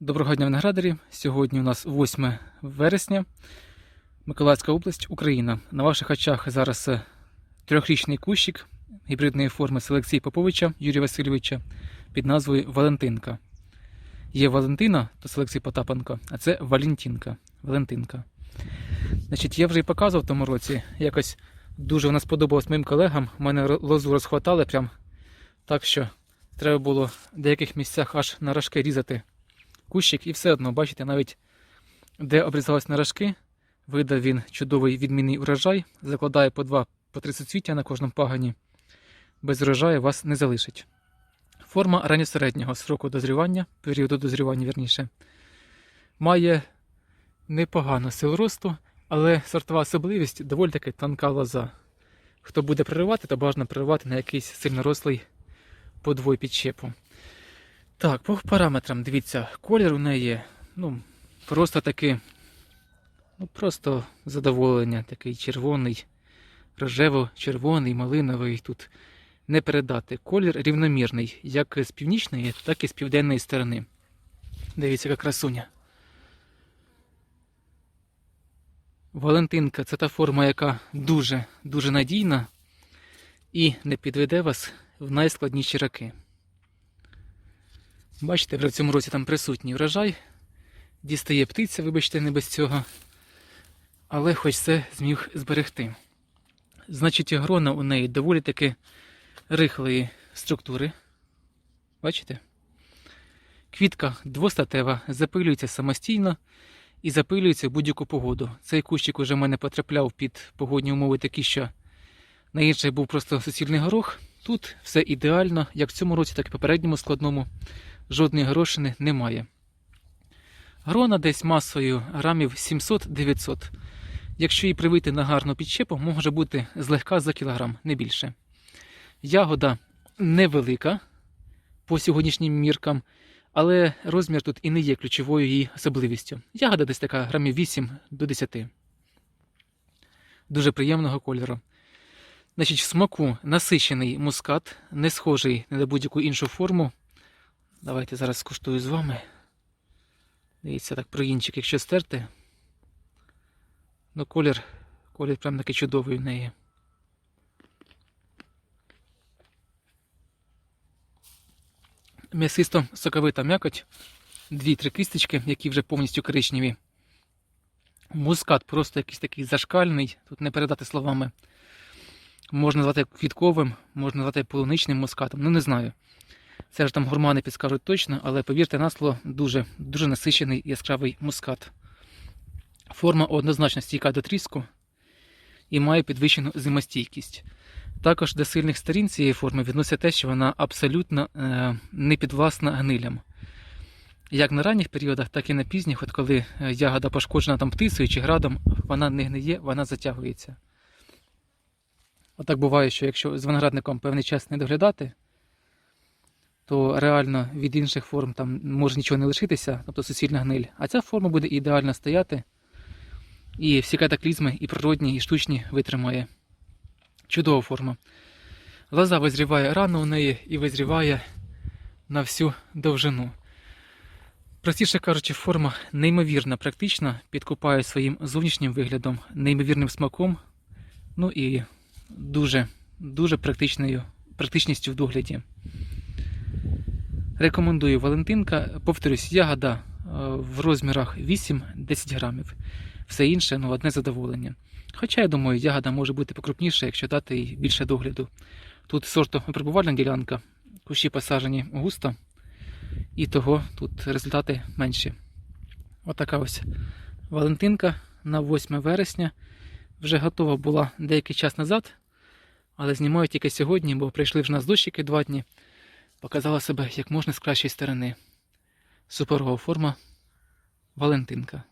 Доброго дня виноградарі. Сьогодні у нас 8 вересня, Миколаївська область, Україна. На ваших очах зараз е, трьохрічний кущик гібридної форми селекції Поповича Юрія Васильовича під назвою Валентинка. Є Валентина, то селекції Потапенка, а це Валентинка. Валентинка. Значить, я вже і показував в тому році. Якось дуже вона сподобалась моїм колегам. У мене лозу розхватали прям так, що треба було в деяких місцях аж на рожки різати кущик, і все одно, бачите, навіть де обрізались нарожки, видав він чудовий відмінний урожай, закладає по 2 по 30 цвіття на кожному пагані. Без урожаю вас не залишить. Форма ранньосереднього сроку дозрівання, періоду дозрівання, вірніше, має непогану силу росту, але сортова особливість доволі таки тонка лоза. Хто буде проривати, то бажано проривати на якийсь сильнорослий подвой підщепу. Так, по параметрам, дивіться, колір у неї, ну, просто такий, ну, просто задоволення, такий червоний, рожево-червоний, малиновий. Тут не передати. Колір рівномірний, як з північної, так і з південної сторони. Дивіться, яка красуня. Валентинка це та форма, яка дуже, дуже надійна і не підведе вас в найскладніші роки. Бачите, вже в цьому році там присутній врожай. Дістає птиця, вибачте, не без цього. Але хоч це зміг зберегти. Значить, грона у неї доволі таки рихлої структури. Бачите? Квітка двостатева, запилюється самостійно і запилюється в будь-яку погоду. Цей кущик уже в мене потрапляв під погодні умови такі, що на інших був просто суцільний горох. Тут все ідеально, як в цьому році, так і попередньому складному жодної горошини немає. Грона десь масою грамів 700-900. Якщо її привити на гарну підщепу, може бути злегка за кілограм, не більше. Ягода невелика по сьогоднішнім міркам, але розмір тут і не є ключовою її особливістю. Ягода десь така грамів 8 до 10. Дуже приємного кольору. Значить, в смаку насичений мускат, не схожий на будь-яку іншу форму. Давайте зараз скуштую з вами. Дивіться, так проїнчик, якщо стерти. Ну, колір, колір прям такий чудовий в неї. М'ясисто соковита м'якоть. Дві-три кисточки, які вже повністю коричневі. Мускат просто якийсь такий зашкальний, тут не передати словами. Можна назвати квітковим, можна назвати полуничним мускатом, ну не знаю. Це ж там гурмани підскажуть точно, але повірте на слово, дуже, дуже насичений яскравий мускат. Форма однозначно стійка до тріску і має підвищену зимостійкість. Також до сильних сторін цієї форми відносять те, що вона абсолютно е, не підвласна гнилям. Як на ранніх періодах, так і на пізніх, от коли е, ягода пошкоджена там птицею чи градом, вона не гниє, вона затягується. Отак буває, що якщо з виноградником певний час не доглядати, то реально від інших форм там може нічого не лишитися, тобто суцільна гниль. А ця форма буде ідеально стояти і всі катаклізми, і природні, і штучні витримає. Чудова форма. Лоза визріває рано у неї і визріває на всю довжину. Простіше кажучи, форма неймовірно практична, підкупає своїм зовнішнім виглядом, неймовірним смаком, ну і дуже, дуже практичною, практичністю в догляді. Рекомендую Валентинка. Повторюсь, ягода е, в розмірах 8-10 грамів. Все інше ну, одне задоволення. Хоча, я думаю, ягода може бути покрупніша, якщо дати їй більше догляду. Тут сорту випробувальна ділянка, кущі посаджені густо, і того тут результати менші. Отака ось Валентинка на 8 вересня. Вже готова була деякий час назад, але знімаю тільки сьогодні, бо прийшли вже нас дощики два дні. Показала себе як можна з кращої сторони. Суперова форма Валентинка.